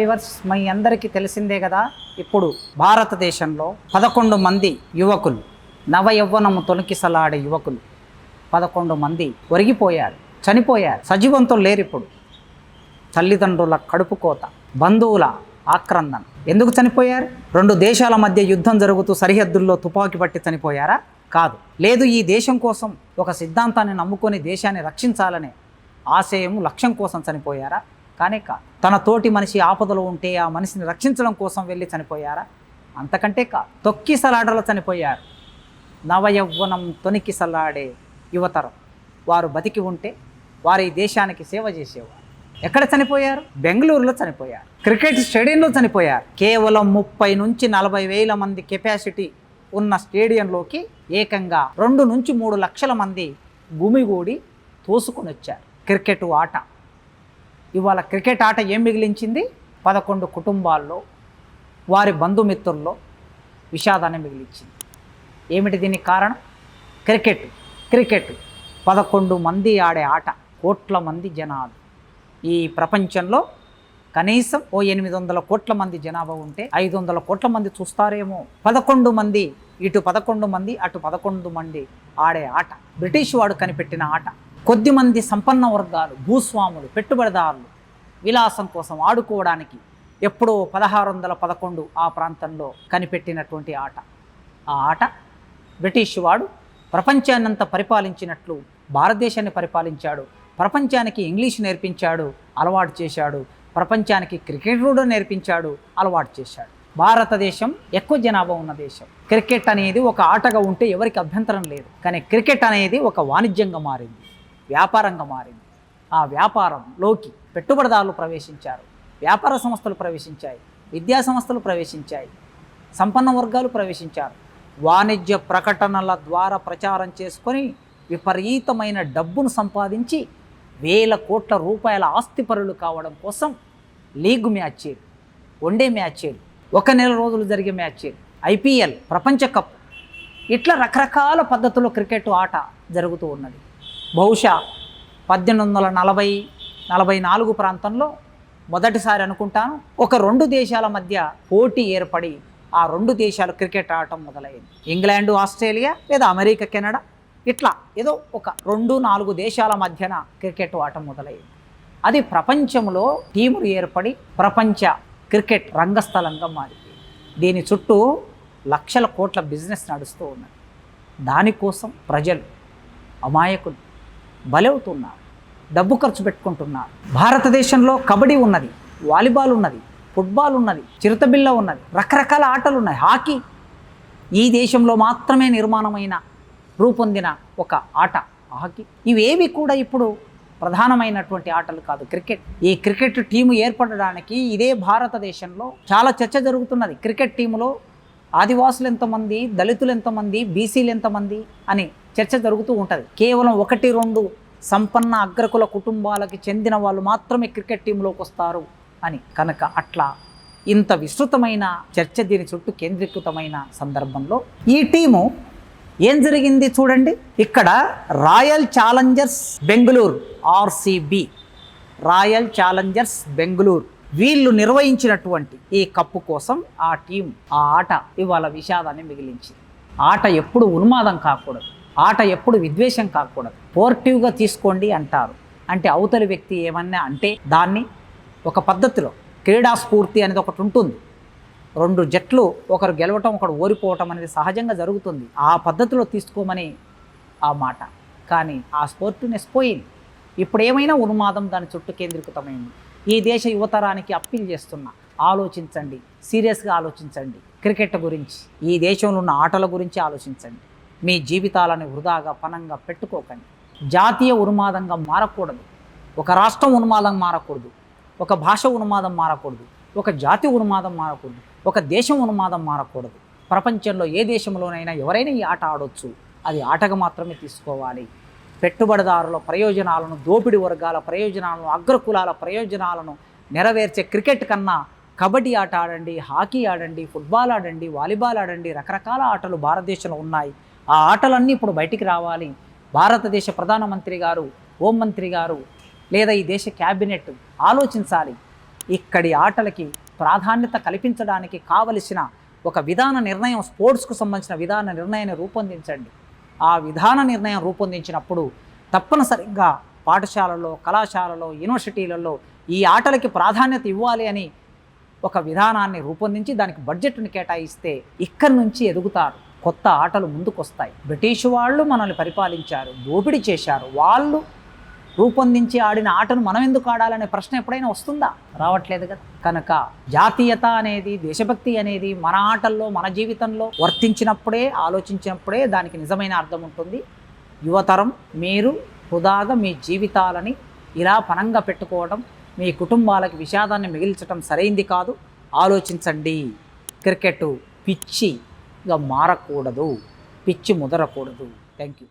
Viewers మీ అందరికీ తెలిసిందే కదా ఇప్పుడు భారతదేశంలో పదకొండు మంది యువకులు నవ యవ్వనము తొలకిసలాడే యువకులు పదకొండు మంది ఒరిగిపోయారు చనిపోయారు సజీవంతులు లేరు ఇప్పుడు. తల్లిదండ్రుల కడుపు కోత బంధువుల ఆక్రందన. ఎందుకు చనిపోయారు? రెండు దేశాల మధ్య యుద్ధం జరుగుతూ సరిహద్దుల్లో తుపాకీ పట్టి చనిపోయారా? కాదు. లేదు ఈ దేశం కోసం ఒక సిద్ధాంతాన్ని నమ్ముకొని దేశాన్ని రక్షించాలనే ఆశయం లక్ష్యం కోసం చనిపోయారా? కానే కాదు తన తోటి మనిషి ఆపదలో ఉంటే ఆ మనిషిని రక్షించడం కోసం వెళ్ళి చనిపోయారా? అంతకంటే కాదు తొక్కిసలాటలో చనిపోయారు. నవయవ్వనం తొనికిసలాడే యువతరం. వారు బతికి ఉంటే వారు ఈ దేశానికి సేవ చేసేవారు. ఎక్కడ చనిపోయారు? బెంగళూరులో చనిపోయారు. క్రికెట్ స్టేడియంలో చనిపోయారు. కేవలం ముప్పై నుంచి నలభై వేల మంది కెపాసిటీ ఉన్న స్టేడియంలోకి ఏకంగా రెండు నుంచి మూడు లక్షల మంది గుమిగూడి తోసుకొని వచ్చారు క్రికెట్ ఆట. ఇవాళ క్రికెట్ ఆట ఏం మిగిలించింది? పదకొండు కుటుంబాల్లో వారి బంధుమిత్రుల్లో విషాదాన్ని మిగిలించింది. ఏమిటి దీనికి కారణం? క్రికెట్ క్రికెట్ పదకొండు మంది ఆడే ఆట కోట్ల మంది జనాలు ఈ ప్రపంచంలో కనీసం ఓ ఎనిమిది వందల కోట్ల మంది జనాభా ఉంటే ఐదు వందల కోట్ల మంది చూస్తారేమో. పదకొండు మంది ఇటు పదకొండు మంది అటు పదకొండు మంది ఆడే ఆట. బ్రిటిష్ వాడు కనిపెట్టిన ఆట. కొద్దిమంది సంపన్న వర్గాలు భూస్వాములు పెట్టుబడిదారులు విలాసం కోసం ఆడుకోవడానికి ఎప్పుడో పదహారు వందల పదకొండు ఆ ప్రాంతంలో కనిపెట్టినటువంటి ఆట. ఆ ఆట బ్రిటిష్ వాడు ప్రపంచాన్నంతా పరిపాలించినట్లు భారతదేశాన్ని పరిపాలించాడు. ప్రపంచానికి ఇంగ్లీష్ నేర్పించాడు అలవాటు చేశాడు. ప్రపంచానికి క్రికెట్ కూడా నేర్పించాడు అలవాటు చేశాడు. భారతదేశం ఎక్కువ జనాభా ఉన్న దేశం. క్రికెట్ అనేది ఒక ఆటగా ఉంటే ఎవరికి అభ్యంతరం లేదు. కానీ క్రికెట్ అనేది ఒక వాణిజ్యంగా మారింది. వ్యాపారంగా మారింది. ఆ వ్యాపారంలోకి పెట్టుబడిదారులు ప్రవేశించారు. వ్యాపార సంస్థలు ప్రవేశించాయి. విద్యా సంస్థలు ప్రవేశించాయి. సంపన్న వర్గాలు ప్రవేశించారు. వాణిజ్య ప్రకటనల ద్వారా ప్రచారం చేసుకొని విపరీతమైన డబ్బును సంపాదించి వేల కోట్ల రూపాయల ఆస్తిపరులు కావడం కోసం లీగ్ మ్యాచ్లు వన్డే మ్యాచ్లు ఒక నెల రోజులు జరిగే మ్యాచ్లు ఐపీఎల్ ప్రపంచ కప్ ఇట్లా రకరకాల పద్ధతుల్లో క్రికెట్ ఆట జరుగుతూ ఉన్నది. బహుశా పద్దెనిమిది వందల నలభై నలభై నాలుగు ప్రాంతంలో మొదటిసారి అనుకుంటాను. ఒక రెండు దేశాల మధ్య పోటీ ఏర్పడి ఆ రెండు దేశాలు క్రికెట్ ఆడటం మొదలైంది. ఇంగ్లాండు ఆస్ట్రేలియా లేదా అమెరికా కెనడా ఇట్లా ఏదో ఒక రెండు నాలుగు దేశాల మధ్యన క్రికెట్ ఆడటం మొదలైంది. అది ప్రపంచంలో టీములు ఏర్పడి ప్రపంచ క్రికెట్ రంగస్థలంగా మారింది. దీని చుట్టూ లక్షల కోట్ల బిజినెస్ నడుస్తూ ఉన్నది. దానికోసం ప్రజలు అమాయకులు బలవుతున్నారు డబ్బు ఖర్చు పెట్టుకుంటున్నారు భారతదేశంలో కబడ్డీ ఉన్నది వాలీబాల్ ఉన్నది ఫుట్బాల్ ఉన్నది చిరుతబిల్ల ఉన్నది రకరకాల ఆటలు ఉన్నాయి. హాకీ ఈ దేశంలో మాత్రమే నిర్మాణమైన రూపొందిన ఒక ఆట హాకీ. ఇవేవి కూడా ఇప్పుడు ప్రధానమైనటువంటి ఆటలు కాదు క్రికెట్. ఈ క్రికెట్ టీము ఏర్పడడానికి ఇదే భారతదేశంలో చాలా చర్చ జరుగుతున్నది. క్రికెట్ టీములో ఆదివాసులు ఎంతమంది దళితులు ఎంతమంది బీసీలు ఎంతమంది అని చర్చ జరుగుతూ ఉంటుంది. కేవలం ఒకటి రెండు సంపన్న అగ్రకుల కుటుంబాలకి చెందిన వాళ్ళు మాత్రమే క్రికెట్ టీంలోకి వస్తారు అని. కనుక అట్లా ఇంత విస్తృతమైన చర్చ దీని చుట్టూ కేంద్రీకృతమైన సందర్భంలో ఈ టీము ఏం జరిగింది చూడండి. ఇక్కడ Royal Challengers Bengaluru RCB. Royal Challengers Bengaluru. వీళ్ళు నిర్వహించినటువంటి ఈ కప్పు కోసం ఆ టీం ఆ ఆట ఇవాళ విషాదాన్ని మిగిలించింది. ఆట ఎప్పుడు ఉన్మాదం కాకూడదు. ఆట ఎప్పుడు విద్వేషం కాకూడదు. పోర్టివ్గా తీసుకోండి అంటారు. అంటే అవతలి వ్యక్తి ఏమన్నా అంటే దాన్ని ఒక పద్ధతిలో క్రీడా స్ఫూర్తి అనేది ఒకటి ఉంటుంది. రెండు జట్లు ఒకరు గెలవటం ఒకరు ఓడిపోవటం అనేది సహజంగా జరుగుతుంది. ఆ పద్ధతిలో తీసుకోమని ఆ మాట. కానీ ఆ స్పోర్ట్నెస్ పోయింది. ఇప్పుడు ఏమైనా ఉన్మాదం దాని చుట్టూ కేంద్రీకృతమైంది. ఈ దేశ యువతరానికి అప్పీల్ చేస్తున్నా ఆలోచించండి. సీరియస్గా ఆలోచించండి. క్రికెట్ గురించి ఈ దేశంలో ఉన్న ఆటల గురించి ఆలోచించండి. మీ జీవితాలను వృధాగా పనంగా పెట్టుకోకండి. జాతీయ ఉన్మాదంగా మారకూడదు. ఒక రాష్ట్రం ఉన్మాదం మారకూడదు. ఒక భాష ఉన్మాదం మారకూడదు. ఒక జాతి ఉన్మాదం మారకూడదు. ఒక దేశం ఉన్మాదం మారకూడదు. ప్రపంచంలో ఏ దేశంలోనైనా ఎవరైనా ఈ ఆట ఆడొచ్చు. అది ఆటగా మాత్రమే తీసుకోవాలి. పెట్టుబడిదారుల ప్రయోజనాలను దోపిడి వర్గాల ప్రయోజనాలను అగ్రకులాల ప్రయోజనాలను నెరవేర్చే క్రికెట్ కన్నా కబడ్డీ ఆట ఆడండి హాకీ ఆడండి ఫుట్బాల్ ఆడండి వాలీబాల్ ఆడండి రకరకాల ఆటలు భారతదేశంలో ఉన్నాయి. ఆ ఆటలన్నీ ఇప్పుడు బయటికి రావాలి. భారతదేశ ప్రధానమంత్రి గారు హోం మంత్రి గారు లేదా ఈ దేశ క్యాబినెట్ ఆలోచించాలి. ఇక్కడి ఆటలకి ప్రాధాన్యత కల్పించడానికి కావలసిన ఒక విధాన నిర్ణయం స్పోర్ట్స్కు సంబంధించిన విధాన నిర్ణయాన్ని రూపొందించండి. ఆ విధాన నిర్ణయం రూపొందించినప్పుడు తప్పనిసరిగా పాఠశాలలో కళాశాలలో యూనివర్సిటీలలో ఈ ఆటలకి ప్రాధాన్యత ఇవ్వాలి అని ఒక విధానాన్ని రూపొందించి దానికి బడ్జెట్ని కేటాయిస్తే ఇక్కడి నుంచి ఎదుగుతారు. కొత్త ఆటలు ముందుకొస్తాయి. బ్రిటిష్ వాళ్ళు మనల్ని పరిపాలించారు దోపిడీ చేశారు. వాళ్ళు రూపొందించి ఆడిన ఆటను మనం ఎందుకు ఆడాలనే ప్రశ్న ఎప్పుడైనా వస్తుందా? రావట్లేదు కదా. కనుక జాతీయత అనేది దేశభక్తి అనేది మన ఆటల్లో మన జీవితంలో వర్తించినప్పుడే ఆలోచించినప్పుడే దానికి నిజమైన అర్థం ఉంటుంది. యువతరం మీరు హుదాగా మీ జీవితాలని ఇలా పనంగా పెట్టుకోవడం మీ కుటుంబాలకి విషాదాన్ని మిగిల్చడం సరైంది కాదు. ఆలోచించండి. క్రికెట్ పిచ్చి పిచ్చిగా మారకూడదు. పిచ్చి ముదరకూడదు. Thank you